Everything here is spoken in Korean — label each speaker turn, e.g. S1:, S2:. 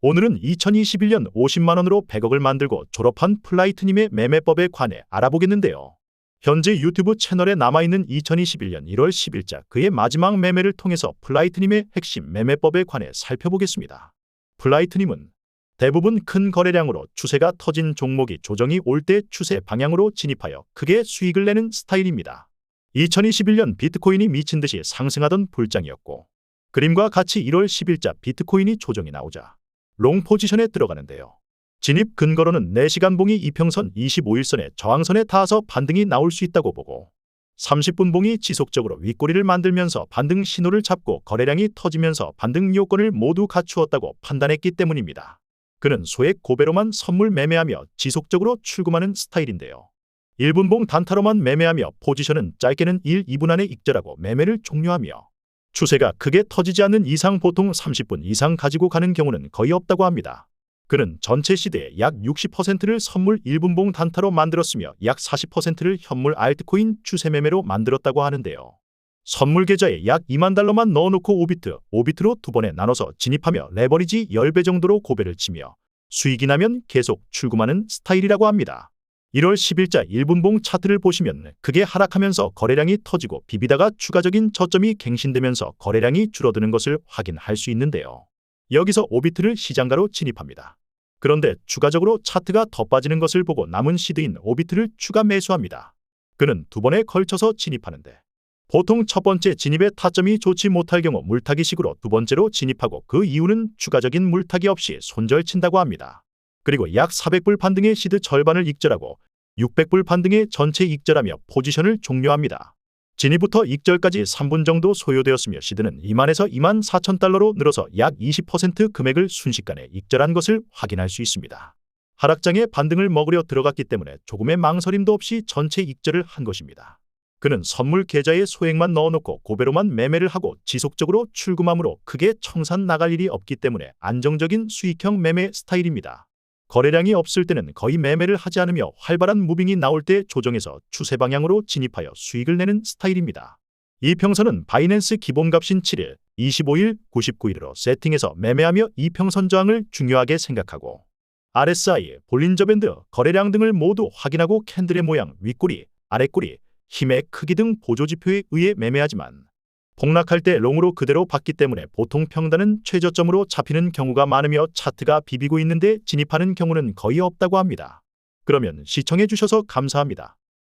S1: 오늘은 2021년 50만원으로 100억을 만들고 졸업한 플라이트님의 매매법에 관해 알아보겠는데요. 현재 유튜브 채널에 남아있는 2021년 1월 10일자 그의 마지막 매매를 통해서 플라이트님의 핵심 매매법에 관해 살펴보겠습니다. 플라이트님은 대부분 큰 거래량으로 추세가 터진 종목이 조정이 올 때 추세 방향으로 진입하여 크게 수익을 내는 스타일입니다. 2021년 비트코인이 미친 듯이 상승하던 불장이었고 그림과 같이 1월 10일자 비트코인이 조정이 나오자 롱 포지션에 들어가는데요. 진입 근거로는 4시간 봉이 이평선 25일선의 저항선에 닿아서 반등이 나올 수 있다고 보고 30분 봉이 지속적으로 윗꼬리를 만들면서 반등 신호를 잡고 거래량이 터지면서 반등 요건을 모두 갖추었다고 판단했기 때문입니다. 그는 소액 고배로만 선물 매매하며 지속적으로 출금하는 스타일인데요. 1분봉 단타로만 매매하며 포지션은 짧게는 1, 2분 안에 익절하고 매매를 종료하며 추세가 크게 터지지 않는 이상 보통 30분 이상 가지고 가는 경우는 거의 없다고 합니다. 그는 전체 시대의 약 60%를 선물 1분봉 단타로 만들었으며 약 40%를 현물 알트코인 추세 매매로 만들었다고 하는데요. 선물 계좌에 약 2만 달러만 넣어놓고 5비트, 5비트로 두 번에 나눠서 진입하며 레버리지 10배 정도로 고배를 치며 수익이 나면 계속 출금하는 스타일이라고 합니다. 1월 10일자 1분봉 차트를 보시면 그게 하락하면서 거래량이 터지고 비비다가 추가적인 저점이 갱신되면서 거래량이 줄어드는 것을 확인할 수 있는데요. 여기서 5비트를 시장가로 진입합니다. 그런데 추가적으로 차트가 더 빠지는 것을 보고 남은 시드인 5비트를 추가 매수합니다. 그는 두 번에 걸쳐서 진입하는데 보통 첫 번째 진입의 타점이 좋지 못할 경우 물타기식으로 두 번째로 진입하고 그 이유는 추가적인 물타기 없이 손절친다고 합니다. 그리고 약 400불 반등의 시드 절반을 익절하고 600불 반등의 전체 익절하며 포지션을 종료합니다. 진입부터 익절까지 3분 정도 소요되었으며 시드는 2만에서 2만 4천 달러로 늘어서 약 20% 금액을 순식간에 익절한 것을 확인할 수 있습니다. 하락장에 반등을 먹으려 들어갔기 때문에 조금의 망설임도 없이 전체 익절을 한 것입니다. 그는 선물 계좌에 소액만 넣어놓고 고배로만 매매를 하고 지속적으로 출금함으로 크게 청산 나갈 일이 없기 때문에 안정적인 수익형 매매 스타일입니다. 거래량이 없을 때는 거의 매매를 하지 않으며 활발한 무빙이 나올 때 조정해서 추세 방향으로 진입하여 수익을 내는 스타일입니다. 이 평선은 바이낸스 기본값인 7일, 25일, 99일로 세팅해서 매매하며 이 평선 저항을 중요하게 생각하고 RSI, 볼린저 밴드, 거래량 등을 모두 확인하고 캔들의 모양, 윗꼬리, 아랫꼬리, 힘의 크기 등 보조지표에 의해 매매하지만 폭락할 때 롱으로 그대로 받기 때문에 보통 평단은 최저점으로 잡히는 경우가 많으며 차트가 비비고 있는데 진입하는 경우는 거의 없다고 합니다. 그러면 시청해 주셔서 감사합니다.